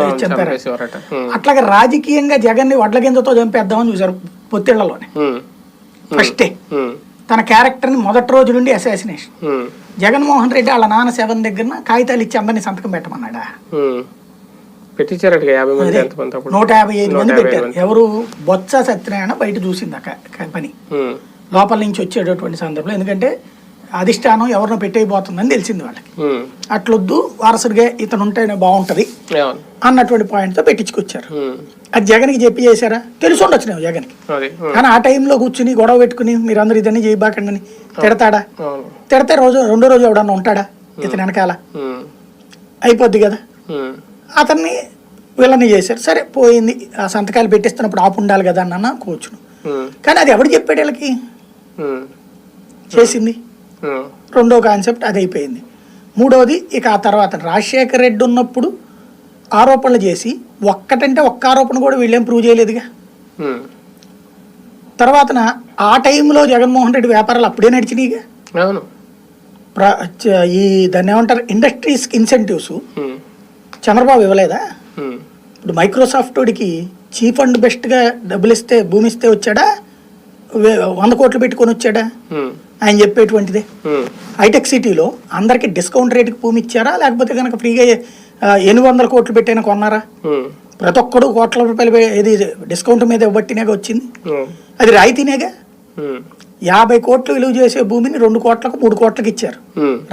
చంపారు. అట్లాగే రాజకీయంగా జగన్ని వడ్ల గింజతో చంపేద్దామని చూశారు పొత్తిళ్ళలోనే. ఫస్టే. తన క్యారెక్టర్ని మొదటి రోజు నుండి అసాసినేషన్. జగన్మోహన్ రెడ్డి వాళ్ళ నాన్న సెవెన్ దగ్గర కాగితాలు ఇచ్చి అందరినీ సంతకం పెట్టమన్నాడా? నూట యాభై ఐదు మంది పెట్టారు. ఎవరు? బొత్స సత్యనారాయణ బయట చూసింది ఆ క- క- పని. లోపల నుంచి వచ్చేటటువంటి సందర్భంలో. ఎందుకంటే అధిష్టానం ఎవరినో పెట్టేయబోతుందని తెలిసింది వాళ్ళకి. అట్లొద్దు వారసుడిగా ఇతను ఉంటేనే బాగుంటది అన్నటువంటి పాయింట్తో పెట్టించుకొచ్చారు. అది జగన్కి చెప్పి చేశారా? తెలిసి ఉండొచ్చు నేను జగన్కి. కానీ ఆ టైంలో కూర్చుని గొడవ పెట్టుకుని మీరందరూ ఇదన్నీ చేయబాకండి తిడతాడా? తిడితే రోజు రెండో రోజు ఎవడన్నా ఉంటాడా ఇతను వెనకాల? అయిపోద్ది కదా. అతన్ని వీళ్ళని చేశారు. సరే పోయింది. ఆ సంతకాలు పెట్టిస్తున్నప్పుడు ఆపు ఉండాలి కదా అన్న కూర్చును కానీ అది ఎవడు చెప్పాడు వీళ్ళకి చేసింది? రెండో కాన్సెప్ట్ అది అయిపోయింది మూడోది ఇక ఆ తర్వాత రాజశేఖర రెడ్డి ఉన్నప్పుడు ఆరోపణలు చేసి ఒక్కటంటే ఒక్క ఆరోపణ కూడా వీళ్ళేం ప్రూవ్ చేయలేదుగా. ఉమ్, తర్వాతన ఆ టైంలో జగన్మోహన్ రెడ్డి వ్యాపారాలు అప్పుడే నడిచినాయిగా. ఈ దాన్ని ఏమంటారు? ఇండస్ట్రీస్ ఇన్సెంటివ్స్ చంద్రబాబు ఇవ్వలేదా? ఇప్పుడు మైక్రోసాఫ్ట్ వాడికి చీఫ్ అండ్ బెస్ట్గా డబ్బులు ఇస్తే భూమి ఇస్తే వచ్చాడా వంద కోట్లు పెట్టుకొని వచ్చాడా? ఆయన చెప్పేటువంటిదే. హైటెక్ సిటీలో అందరికి డిస్కౌంట్ రేటుకి భూమి ఇచ్చారా? లేకపోతే కనుక ఫ్రీగా ఎనిమిది వందల కోట్లు పెట్టైనా కొన్నారా? ప్రతి ఒక్కడు కోట్ల రూపాయలు ఇది డిస్కౌంట్ మీద ఇవ్వబట్టినేగా వచ్చింది. అది రాయితీనేగా? యాభై కోట్లు విలువ చేసే భూమిని రెండు కోట్లకు మూడు కోట్లకి ఇచ్చారు.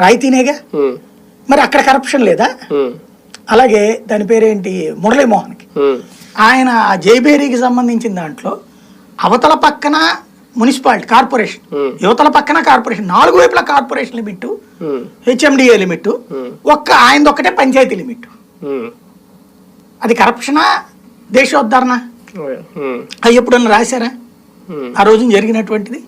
రాయితీనేగా? మరి అక్కడ కరప్షన్ లేదా? అలాగే దాని పేరేంటి? మురళీమోహన్కి. ఆయన ఆ జైబేరీకి సంబంధించిన దాంట్లో అవతల పక్కన మున్సిపాలిటీ కార్పొరేషన్. యువతల పక్కన కార్పొరేషన్. నాలుగు వైపుల కార్పొరేషన్ లిమిట్ హెచ్ఎండిఏ లిమిట్. ఒక్క ఆయనది ఒక్కటే పంచాయతీ లిమిట్. అది కరప్షనా? దేశోద్ధరణ? అవి ఎప్పుడన్నా రాశారా? ఆ రోజున జరిగినటువంటిది?